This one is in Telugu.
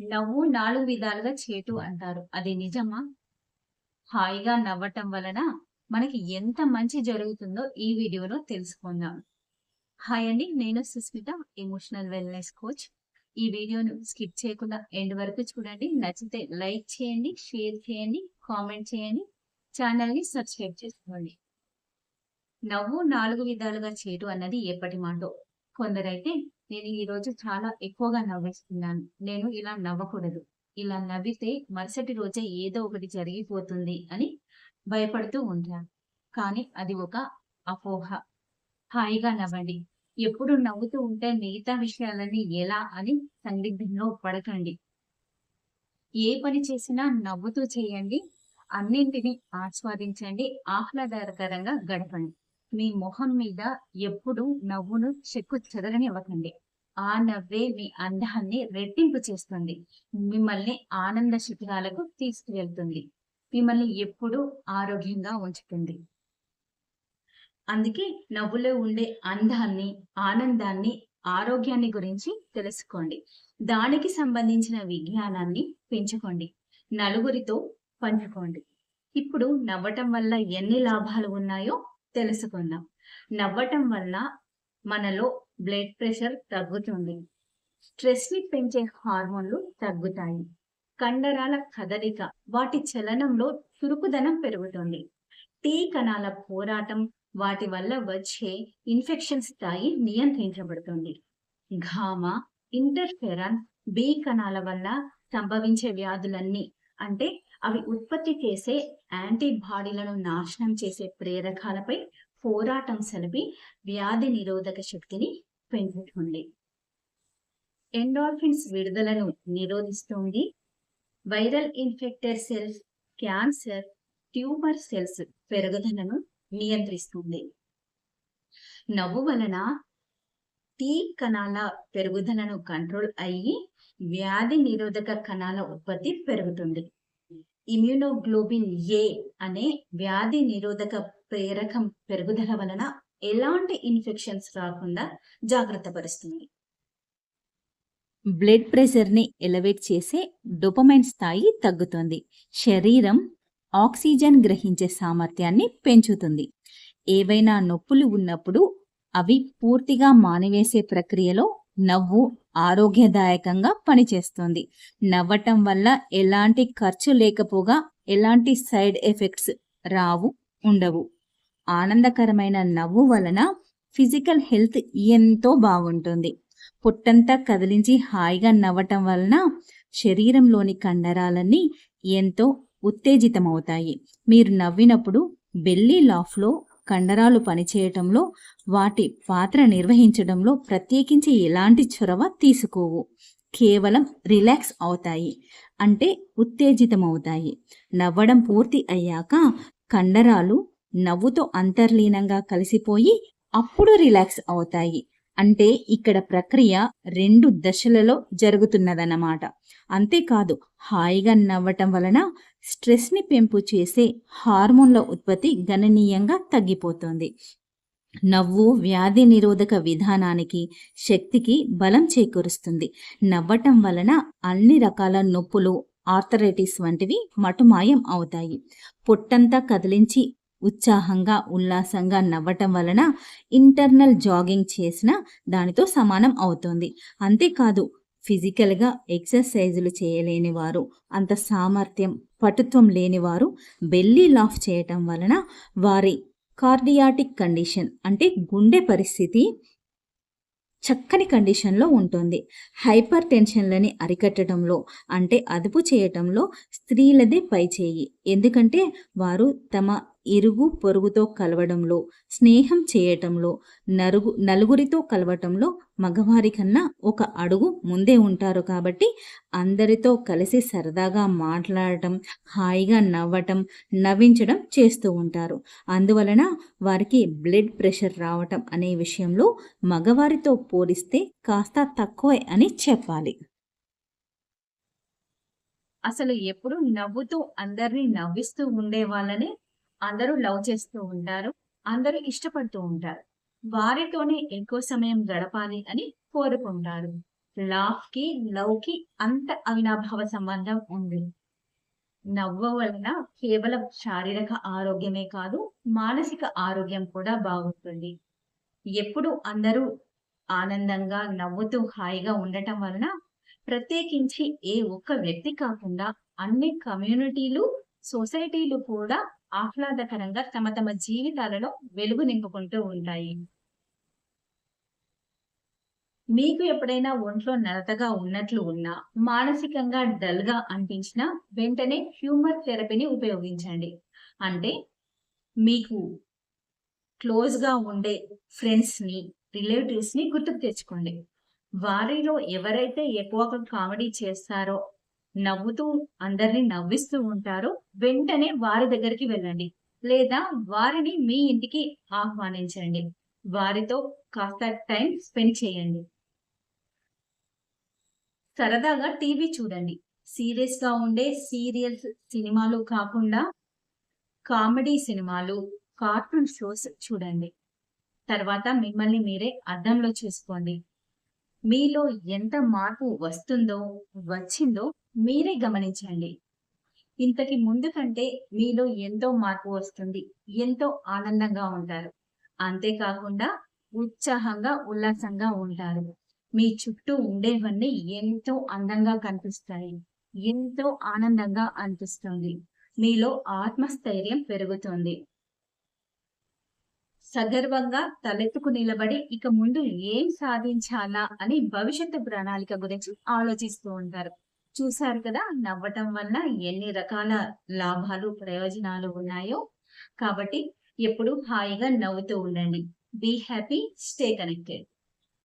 నవ్వు నాలుగు విధాలుగా చేటు అంటారు. అది నిజమా? హాయిగా నవ్వటం వలన మనకి ఎంత మంచి జరుగుతుందో ఈ వీడియోలో తెలుసుకుందాం. హాయ్ అండి నేను సుస్మిత ఎమోషనల్ వెల్నెస్ కోచ్ ఈ వీడియోను స్కిప్ చేయకుండా ఎండ్ వరకు చూడండి. నచ్చితే లైక్ చేయండి షేర్ చేయండి కామెంట్ చేయండి ఛానల్ని సబ్స్క్రైబ్ చేసుకోండి. నవ్వు నాలుగు విధాలుగా చేటు అన్నది ఎప్పటి మాటో. కొందరైతే నేను ఈ రోజు చాలా ఎక్కువగా నవ్వేస్తున్నాను. నేను ఇలా నవ్వకూడదు. ఇలా నవ్వితే మరుసటి రోజే ఏదో ఒకటి జరిగిపోతుంది అని భయపడుతూ ఉంటాను. కానీ అది ఒక అపోహ. హాయిగా నవ్వండి. ఎప్పుడు నవ్వుతూ ఉంటే మిగతా విషయాలన్నీ ఎలా అని సందిగ్ధంలో పడకండి. ఏ పని చేసినా నవ్వుతూ చేయండి. అన్నింటినీ ఆస్వాదించండి. ఆహ్లాదకరంగా గడపండి. మీ మొహం మీద ఎప్పుడు నవ్వును చెక్కు చెదరనివ్వకండి ఆ నవ్వే మీ అందాన్ని రెట్టింపు చేస్తుంది. మిమ్మల్ని ఆనంద శిఖరాలకు తీసుకువెళ్తుంది. మిమ్మల్ని ఎప్పుడూ ఆరోగ్యంగా ఉంచుతుంది. అందుకే నవ్వులో ఉండే అందాన్ని ఆనందాన్ని ఆరోగ్యాన్ని గురించి తెలుసుకోండి. దానికి సంబంధించిన విజ్ఞానాన్ని పెంచుకోండి. నలుగురితో పంచుకోండి. ఇప్పుడు నవ్వటం వల్ల ఎన్ని లాభాలు ఉన్నాయో తెలుసుకుందాం. నవ్వటం వల్ల మనలో బ్లడ్ ప్రెషర్ తగ్గుతుంది. స్ట్రెస్ని పెంచే హార్మోన్లు తగ్గుతాయి. కండరాల కదలిక వాటి చలనంలో చురుకుదనం పెరుగుతుంది. టీ కణాల పోరాటం వాటి వల్ల వచ్చే ఇన్ఫెక్షన్ స్థాయి నియంత్రించబడుతుంది. ఘామ ఇంటర్ఫెరాన్ బి కణాల వల్ల సంభవించే వ్యాధులన్నీ అంటే అవి ఉత్పత్తి చేసే యాంటీబాడీలను నాశనం చేసే ప్రేరకాలపై పోరాటం సలిపి వ్యాధి నిరోధక శక్తిని పెంచుతుంది. ఎండార్ఫిన్స్ విడుదలను నిరోధిస్తుంది. Viral infected cells cancer tumour cells పెరుగుదలను నియంత్రిస్తుంది. నవ్వు వలన టీ కణాల పెరుగుదలను కంట్రోల్ అయ్యి వ్యాధి నిరోధక కణాల ఉత్పత్తి పెరుగుతుంది. ఇమ్యూనోగ్లోబిన్ ఏ అనే వ్యాధి నిరోధక ప్రేరకం పెరుగుదల వలన ఎలాంటి ఇన్ఫెక్షన్స్ రాకుండా జాగ్రత్త పరుస్తుంది? బ్లడ్ ప్రెషర్ని ఎలవేట్ చేసే డొపమైన్ స్థాయి తగ్గుతుంది. శరీరం ఆక్సిజన్ గ్రహించే సామర్థ్యాన్ని పెంచుతుంది. ఏవైనా నొప్పులు ఉన్నప్పుడు అవి పూర్తిగా మానివేసే ప్రక్రియలో నవ్వు ఆరోగ్యదాయకంగా పనిచేస్తుంది. నవ్వటం వల్ల ఎలాంటి ఖర్చు లేకపోగా ఎలాంటి సైడ్ ఎఫెక్ట్స్ రావు ఉండవు. ఆనందకరమైన నవ్వు వలన ఫిజికల్ హెల్త్ ఎంతో బాగుంటుంది. పుట్టంతా కదిలించి హాయిగా నవ్వటం వలన శరీరంలోని కండరాలన్నీ ఎంతో ఉత్తేజితమవుతాయి. మీరు నవ్వినప్పుడు బెల్లీ లాఫ్లో కండరాలు పనిచేయటంలో వాటి పాత్ర నిర్వహించడంలో ప్రత్యేకించి ఎలాంటి చొరవ తీసుకోవు. కేవలం రిలాక్స్ అవుతాయి. అంటే ఉత్తేజితమవుతాయి. నవ్వడం పూర్తి అయ్యాక కండరాలు నవ్వుతో అంతర్లీనంగా కలిసిపోయి అప్పుడు రిలాక్స్ అవుతాయి. అంటే ఇక్కడ ప్రక్రియ రెండు దశలలో జరుగుతున్నదన్నమాట. అంతేకాదు హాయిగా నవ్వటం వలన స్ట్రెస్ని పెంపు చేసే హార్మోన్ల ఉత్పత్తి గణనీయంగా తగ్గిపోతుంది. నవ్వు వ్యాధి నిరోధక విధానానికి శక్తికి బలం చేకూరుస్తుంది. నవ్వటం వలన అన్ని రకాల నొప్పులు ఆర్థరైటిస్ వంటివి మటుమాయం అవుతాయి. పొట్టంతా కదిలించి ఉత్సాహంగా ఉల్లాసంగా నవ్వటం వలన ఇంటర్నల్ జాగింగ్ చేసిన దానితో సమానం అవుతుంది. అంతేకాదు ఫిజికల్గా ఎక్సర్సైజులు చేయలేని వారు అంత సామర్థ్యం పటుత్వం లేనివారు బెల్లీ లాఫ్ చేయటం వలన వారి కార్డియాటిక్ కండిషన్ అంటే గుండె పరిస్థితి చక్కని కండిషన్లో ఉంటుంది. హైపర్ టెన్షన్లని అరికట్టడంలో అంటే అదుపు చేయటంలో స్త్రీలదే పైచేయి. ఎందుకంటే వారు తమ ఇరుగు పొరుగుతో కలవడంలో స్నేహం చేయటంలో నరుగు నలుగురితో కలవటంలో మగవారి కన్నా ఒక అడుగు ముందే ఉంటారు కాబట్టి అందరితో కలిసి సరదాగా మాట్లాడటం హాయిగా నవ్వటం నవ్వించడం చేస్తూ ఉంటారు. అందువలన వారికి బ్లడ్ ప్రెషర్ రావటం అనే విషయంలో మగవారితో పోలిస్తే కాస్త తక్కువే అని చెప్పాలి. అసలు ఎప్పుడు నవ్వుతూ అందరినీ నవ్విస్తూ ఉండే వాళ్ళని అందరూ లవ్ చేస్తూ ఉంటారు అందరూ ఇష్టపడుతూ ఉంటారు. వారితోనే ఎక్కువ సమయం గడపాలి అని కోరుకుంటారు. లాఫ్కి లవ్కి అంత అవినాభావ సంబంధం ఉంది. నవ్వ వలన కేవలం శారీరక ఆరోగ్యమే కాదు మానసిక ఆరోగ్యం కూడా బాగుంటుంది. ఎప్పుడు అందరూ ఆనందంగా నవ్వుతూ హాయిగా ఉండటం వలన ప్రత్యేకించి ఏ ఒక్క వ్యక్తి కాకుండా అన్ని కమ్యూనిటీలు సొసైటీలు కూడా ఆహ్లాదకరంగా తమ తమ జీవితాలలో వెలుగు నింపుకుంటూ ఉంటాయి. మీకు ఎప్పుడైనా ఒంట్లో నలతగా ఉన్నట్లు ఉన్నా మానసికంగా డల్గా అనిపించినా వెంటనే హ్యూమర్ థెరపీని ఉపయోగించండి. అంటే మీకు క్లోజ్గా ఉండే ఫ్రెండ్స్ని రిలేటివ్స్ని గుర్తుకు తెచ్చుకోండి. వారిలో ఎవరైతే ఎక్కువగా కామెడీ చేస్తారో నవ్వుతూ అందరినీ నవ్విస్తూ ఉంటారో వెంటనే వారి దగ్గరికి వెళ్ళండి. లేదా వారిని మీ ఇంటికి ఆహ్వానించండి. వారితో కాస్త టైం స్పెండ్ చేయండి. సరదాగా టీవీ చూడండి. సీరియస్గా ఉండే సీరియల్స్ సినిమాలు కాకుండా కామెడీ సినిమాలు కార్టూన్ షోస్ చూడండి. తర్వాత మిమ్మల్ని మీరే అద్దంలో చూసుకోండి. మీలో ఎంత మార్పు వస్తుందో వచ్చిందో మీరే గమనించండి. ఇంతకి ముందు కంటే మీలో ఎంతో మార్పు వస్తుంది. ఎంతో ఆనందంగా ఉంటారు. అంతేకాకుండా ఉత్సాహంగా ఉల్లాసంగా ఉంటారు. మీ చుట్టూ ఉండేవన్నీ ఎంతో అందంగా కనిపిస్తాయి. ఎంతో ఆనందంగా అనిపిస్తుంది. మీలో ఆత్మస్థైర్యం పెరుగుతుంది. సగర్వంగా తలెత్తుకు నిలబడి ఇక ముందు ఏం సాధించాలా అని భవిష్యత్తు ప్రణాళిక గురించి ఆలోచిస్తూ ఉంటారు. చూశారు కదా నవ్వటం వల్ల ఎన్ని రకాల లాభాలు ప్రయోజనాలు ఉన్నాయో. కాబట్టి ఎప్పుడు హాయిగా నవ్వుతూ ఉండండి. Be happy stay connected.